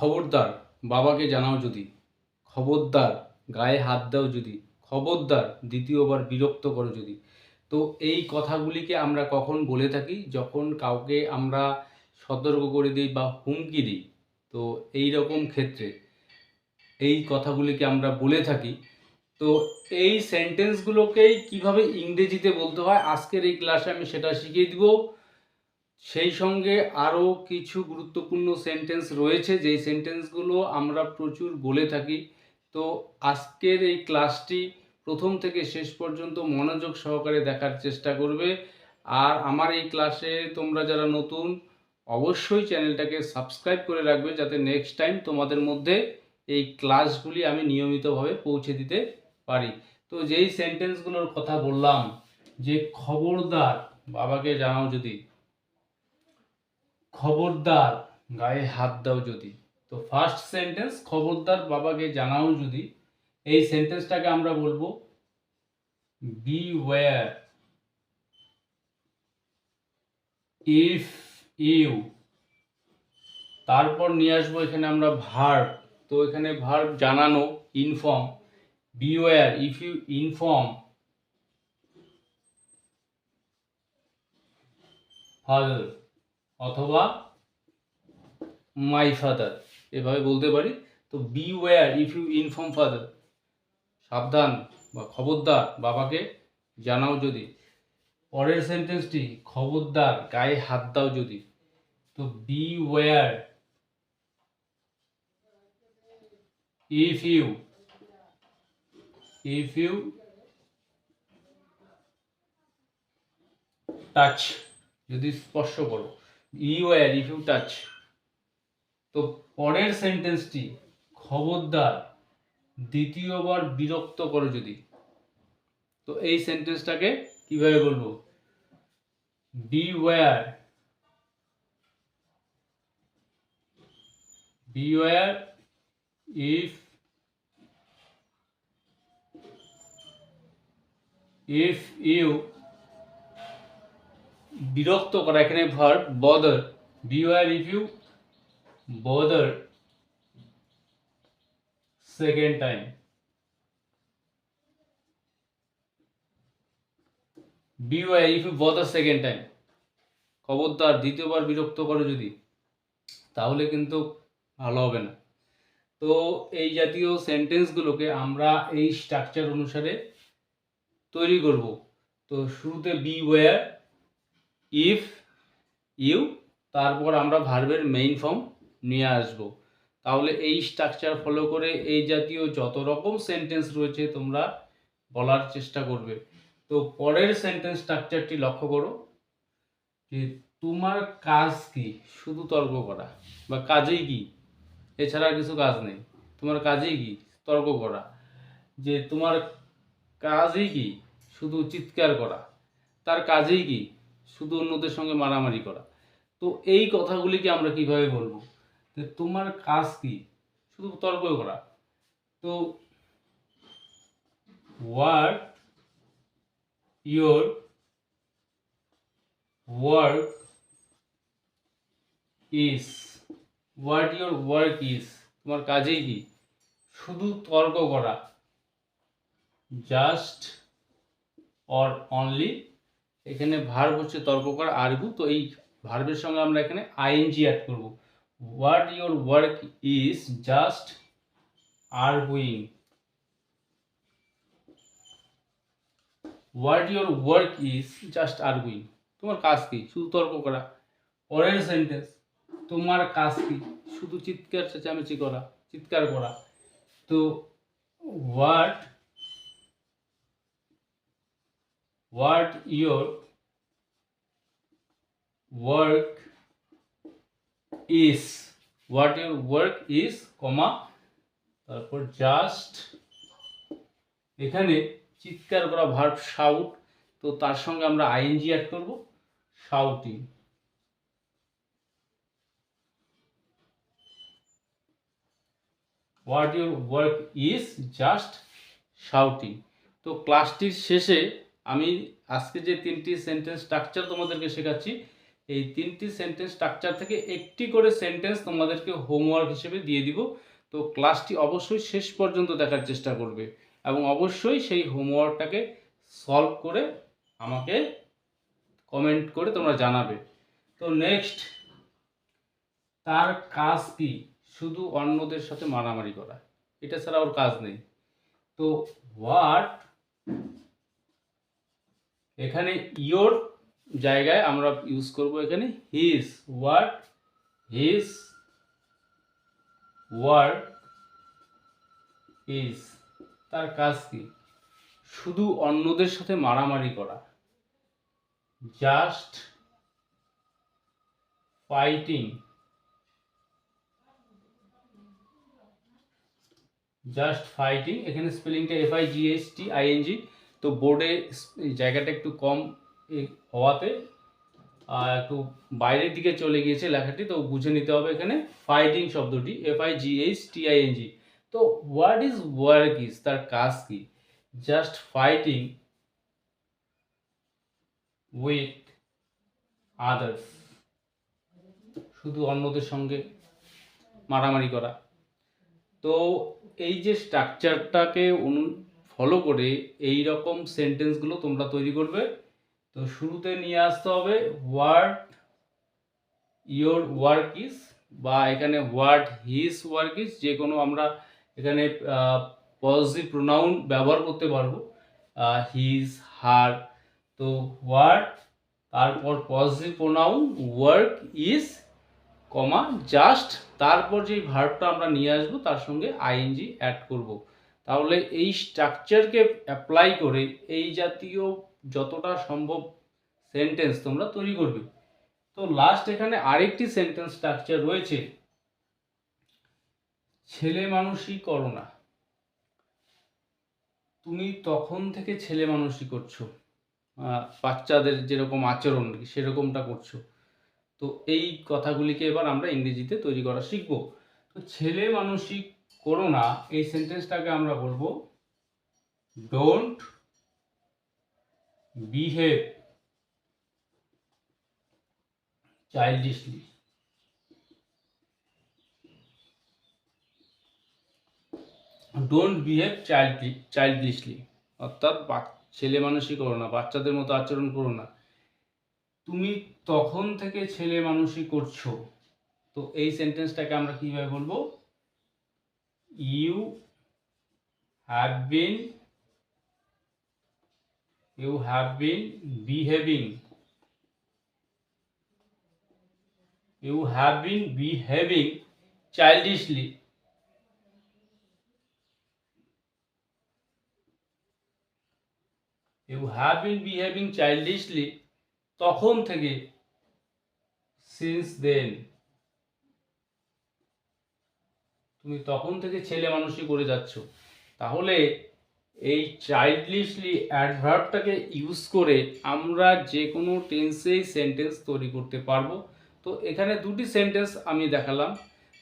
খবরদার বাবাকে জানাও যদি, খবরদার গায়ে হাত দাও যদি, খবরদার দ্বিতীয়বার বিরক্ত করো যদি। তো এই কথাগুলিকে আমরা কখন বলে থাকি? যখন কাউকে আমরা সতর্ক করে দিই বা হুমকি দিই। তো এই রকম ক্ষেত্রে এই কথাগুলিকে আমরা বলে থাকি। তো এই সেন্টেন্সগুলোকেই কীভাবে ইংরেজিতে বলতে হয়? আজকের এই ক্লাসে আমি সেটা শিখিয়ে দিব। সেই সঙ্গে আরও কিছু গুরুত্বপূর্ণ সেন্টেন্স রয়েছে, যেই সেন্টেন্সগুলো আমরা প্রচুর বলে থাকি। তো আজকের এই ক্লাসটি প্রথম থেকে শেষ পর্যন্ত মনোযোগ সহকারে দেখার চেষ্টা করবে। আর আমার এই ক্লাসে তোমরা যারা নতুন, অবশ্যই চ্যানেলটাকে সাবস্ক্রাইব করে রাখবে, যাতে নেক্সট টাইম তোমাদের মধ্যে এই ক্লাসগুলি আমি নিয়মিতভাবে পৌঁছে দিতে পারি। তো যেই সেন্টেন্সগুলোর কথা বললাম, যে খবরদার, বাবাকে জানাও যদি। খবরদার গায়ে হাত দাও যদি। তো ফার্স্ট সেন্টেন্স খবরদার বাবাকে জানাও যদি। এই সেন্টেন্সটাকে আমরা বলব বি ওয়্যার ইফ ইউ তারপর নিয়ে আসব এখানে আমরা ভার্ব তো এখানে ভার্ব জানানো inform be aware if you inform father অথবা মাই ফাদার এভাবে বলতে পারি। তো be aware if you inform father সাবধান বা খবরদার বাবাকে জানাও যদি। পরের সেন্টেন্সটি খবরদার, গায়ে হাত দাও যদি। তো be aware if you if you touch যদি স্পর্শ করো। You aware if you touch তো পরের সেন্টেন্সটি খবরদার, দ্বিতীয়বার বিরক্ত করো যদি। তো এই সেন্টেন্সটাকে কীভাবে বলব? Be aware be aware if if you বিরক্ত করা, এখানে verb bother be aware if second time beware if you bother second time. খবরদার, দ্বিতীয়বার বিরক্ত করো যদি, তাহলে কিন্তু ভালো হবে না। তো এই জাতীয় সেন্টেন্সগুলোকে আমরা এই স্ট্রাকচার অনুসারে তৈরি করব। তো শুরুতে বি ওয়্যার ইফ ইউ তারপর আমরা ভার্বের মেইন ফর্ম নিয়ে আসব। তাহলে এই স্ট্রাকচার ফলো করে এই জাতীয় যত রকম সেন্টেন্স রয়েছে তোমরা বলার চেষ্টা করবে। তো পরের সেন্টেন্স স্ট্রাকচারটি লক্ষ্য করো, যে তোমার কাজ কি? শুধু তর্ক করা। বা কাজেই কি? এছাড়া কিছু কাজ নেই। তোমার কাজেই কি? তর্ক করা। যে তোমার কাজই কি? শুধু চিৎকার করা। তার কাজেই কি? শুধু অন্যদের সঙ্গে মারামারি করা। তো এই কথাগুলিকে আমরা কীভাবে বলব? যে তোমার কাজ কি? শুধু তর্ক করা। তো what your work is what your work is তোমার কাজেই কি? শুধু তর্ক করা। জাস্ট অর অনলি এখানে ভার্ব হচ্ছে তর্ক করা আরগু তো এই ভার্বের সঙ্গে আমরা এখানে আইএনজি অ্যাড করব। What your work is just arguing what your work is just arguing তোমার কাজ কি? শুধু তর্ক করা। পরের সেন্টেন্স তোমার কাজ কি? শুধু চিৎকার চেঁচামেচি করা, চিৎকার করা। তো what what your work is? What your work is comma তারপর জাস্ট এখানে চিৎকার করা ভার্ব শাউট তো তার সঙ্গে আমরা আইএনজি অ্যাড করব shouting what your work is just shouting তো ক্লাসটির শেষে আমি আজকে যে তিনটি সেন্টেন্স স্ট্রাকচার তোমাদেরকে শেখাচ্ছি, এই তিনটি সেন্টেন্স স্ট্রাকচার থেকে একটি করে সেন্টেন্স তোমাদেরকে হোমওয়ার্ক হিসেবে দিয়ে দিব। তো ক্লাসটি অবশ্যই শেষ পর্যন্ত দেখার চেষ্টা করবে এবং অবশ্যই সেই হোমওয়ার্কটাকে সলভ করে আমাকে কমেন্ট করে তোমরা জানাবে। তো নেক্সট তার কাজ কি? শুধু অন্যদের সাথে মারামারি করা। এটা ছাড়া ওর কাজ নেই। তো হোয়াট এখানে ইয়োর জায়গায় আমরা ইউজ করব এখানে his what his work is তার কাজ কি? শুধু অন্যদের সাথে মারামারি করা। জাস্ট ফাইটিং জাস্ট ফাইটিং এখানে স্পেলিংটা F I G S T ING তো বোর্ডে জায়গাটা একটু কম হওয়াতে একটু বাইরের দিকে চলে গিয়েছে লেখাটি, তো বুঝে নিতে হবে এখানে ফাইটিং শব্দটি F I G H T I N G তো হোয়াট ইজ ওয়ার্ক ইজ তার কাজ কি? জাস্ট ফাইটিং উইথ আদার্স শুধু অন্যদের সঙ্গে মারামারি করা। তো এই যে স্ট্রাকচারটাকে ফলো করে এই রকম সেন্টেন্সগুলো তোমরা তৈরি করবে। তো শুরুতে নিয়ে আসতে হবে ওয়ার্ড ইয়োর ওয়ার্ক ইজ বা এখানে ওয়ার্ড হিজ ওয়ার্ক ইজ যে কোনো আমরা এখানে পজিটিভ প্রোনাউন ব্যবহার করতে পারব। হিজ হার তো ওয়ার্ড তারপর positive pronoun work is comma just তারপর যেই ভার্বটা আমরা নিয়ে আসব তার সঙ্গে আইএনজি অ্যাড করব। তাহলে এই স্ট্রাকচারকে অ্যাপ্লাই করে এই জাতীয় যতটা সম্ভব সেন্টেন্স তোমরা তৈরি করবে। তো লাস্ট এখানে আরেকটি সেন্টেন্স স্ট্রাকচার রয়েছে। ছেলে মানুষই করো না। তুমি তখন থেকে ছেলে মানুষই করছ। বাচ্চাদের যেরকম আচরণ, সেরকমটা করছ। তো এই কথাগুলিকে এবার আমরা ইংরেজিতে তৈরি করা শিখব। তো ছেলে মানসিক করো না, এই সেন্টেন্সটাকে আমরা বলব don't behave childishly don't behave child childishly অর্থাৎ ছেলে মানুষই করো না, বাচ্চাদের মতো আচরণ করো না। তুমি তখন থেকে ছেলে মানুষই করছ। তো এই সেন্টেন্সটাকে আমরা কীভাবে বলব? you have been you have been behaving you have been behaving childishly you have been behaving childishly তখন থেকে সিন্স দেন তুমি তখন থেকে ছেলে মানুষই করে যাচ্ছ। তাহলে এই চাইল্ডলিশলি অ্যাডভার্বটাকে ইউজ করে আমরা যে কোনো টেন্সেই সেন্টেন্স তৈরি করতে পারব। তো এখানে দুটি সেন্টেন্স আমি দেখালাম।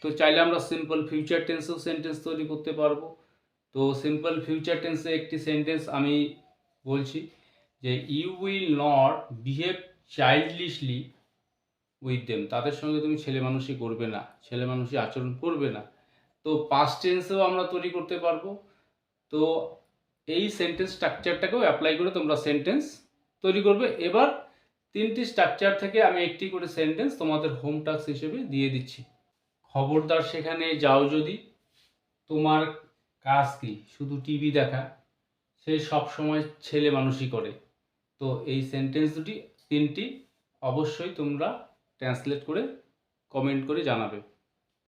তো চাইলে আমরা সিম্পল ফিউচার টেন্সেও সেন্টেন্স তৈরি করতে পারব। তো সিম্পল ফিউচার টেন্সে একটি সেন্টেন্স আমি বলছি যে you will not behave childishly with them তাদের সঙ্গে তুমি ছেলে মানুষই করবে না। ছেলে মানুষই আচরণ করবে না। তো পাস্ট টেন্সেও আমরা তৈরি করতে পারব। তো এই সেন্টেন্স স্ট্রাকচারটাকেও অ্যাপ্লাই করে তোমরা সেন্টেন্স তৈরি করবে। এবার তিনটি স্ট্রাকচার থেকে আমি একটি করে সেন্টেন্স তোমাদের হোম টাস্ক হিসেবে দিয়ে দিচ্ছি। খবরদার সেখানে যাও যদি। তোমার কাজ কি? শুধু টিভি দেখা। সে সব সময় ছেলে মানুষই করে। তো এই সেন্টেন্স দুটি, তিনটি অবশ্যই তোমরা ট্রান্সলেট করে কমেন্ট করে জানাবে।